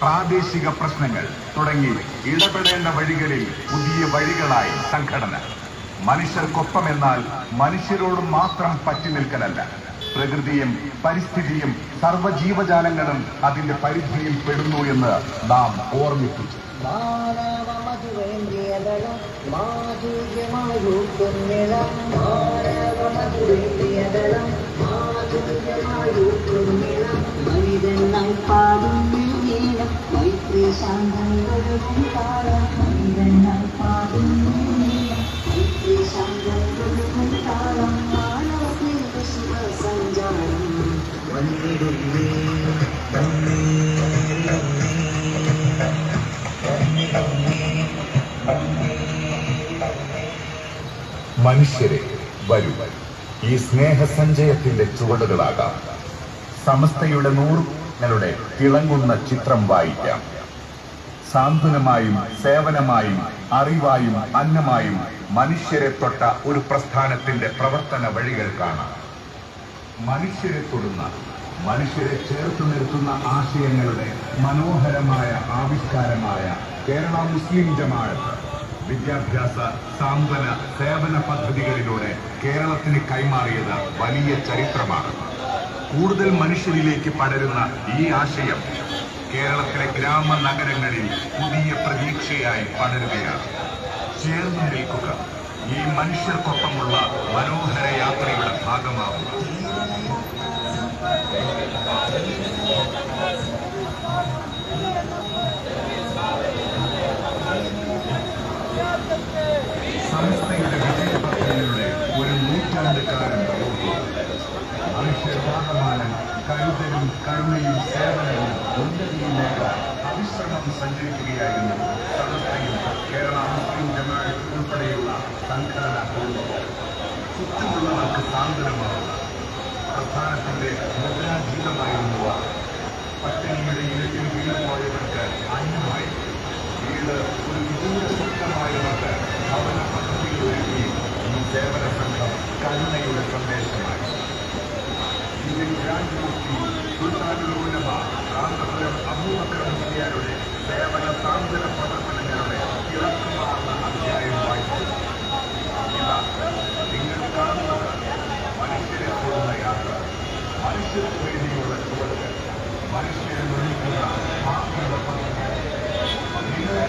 പ്രാദേശിക പ്രശ്നങ്ങൾ തുടങ്ങി ഇടപെടേണ്ട വഴികളിൽ പുതിയ വഴികളായി സംഘടന. മനുഷ്യർക്കൊപ്പം എന്നാൽ മനുഷ്യരോട് മാത്രം പറ്റി നിൽക്കലല്ല. പ്രകൃതിയും പരിസ്ഥിതിയും സർവജീവജാലങ്ങളും അതിന്റെ പരിധിയിൽ പെടുന്നു എന്ന് നാം ഓർമ്മിപ്പിച്ചു മധുവേന്ദ്രിയതളം മനുഷ്യരെ വരൂ ഈ സ്നേഹസഞ്ചയത്തിന്റെ ചുവടുകളാകാം. സമസ്തയുടെ നൂറുകളുടെ തിളങ്ങുന്ന ചിത്രം വായിക്കാം. സാന്ത്വനമായും സേവനമായും അറിവായും അന്നമായും മനുഷ്യരെ തൊട്ട ഒരു പ്രസ്ഥാനത്തിന്റെ പ്രവർത്തന വഴികൾ കാണാം. മനുഷ്യരെ തൊടുന്ന മനുഷ്യരെ ചേർത്ത് നിർത്തുന്ന ആശയങ്ങളുടെ മനോഹരമായ ആവിഷ്കാരമായ കേരള മുസ്ലിം ജമാഅത്ത് വിദ്യാഭ്യാസ സാന്ത്വന സേവന പദ്ധതികളിലൂടെ കേരളത്തിന് കൈമാറിയത് വലിയ ചരിത്രമാണ്. കൂടുതൽ മനുഷ്യരിലേക്ക് പടരുന്ന ഈ ആശയം കേരളത്തിലെ ഗ്രാമ നഗരങ്ങളിൽ പുതിയ പ്രതീക്ഷയായി പടരുകയാണ്. ചേർന്ന് നിൽക്കുക ഈ മനുഷ്യർക്കൊപ്പമുള്ള മനോഹര യാത്രയുടെ ഭാഗമാവുക. സംസ്ഥയുടെ വിജയപദ്ധതിയുടെ ഒരു നൂറ്റാണ്ട് കാലം മനുഷ്യർവാദമാനം കരുതലും കരുണയും സേവനവും ഉന്നതിയിലേക്ക് അവിശ്രമം സഞ്ചരിക്കുകയായിരുന്നു സംസ്ഥയും കേരള മുസ്ലിം ജമാഅത്ത് ഉൾപ്പെടെയുള്ള സംഘടനാ കുടുംബം ചുറ്റുമുള്ളവർക്ക് സാന്ത്വനമാവുക പ്രസ്ഥാനത്തിന്റെ മുദ്രാജീതമായിരുന്നു. പട്ടിണിയുടെ ഇരട്ടിൽ വീണുപോയവർക്ക്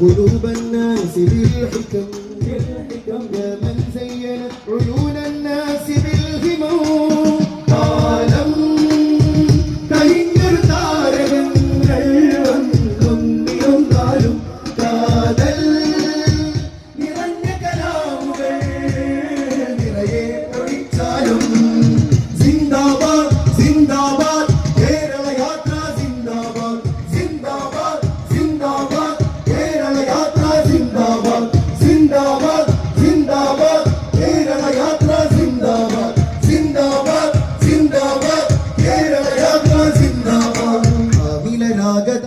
قلوب الناس بالحكم يا من زينت عيون الناس بالهمم عالم കഴിഞ്ഞൊരു താരകങ്ങൾ വന്നൊന്നിയൊന്നാലും കാതൽ നിറഞ്ഞ കലാമുകൾ നിറയെ ഒഴിച്ചാലും. സിന്ദാബാദ് സിന്ദാബാദ്.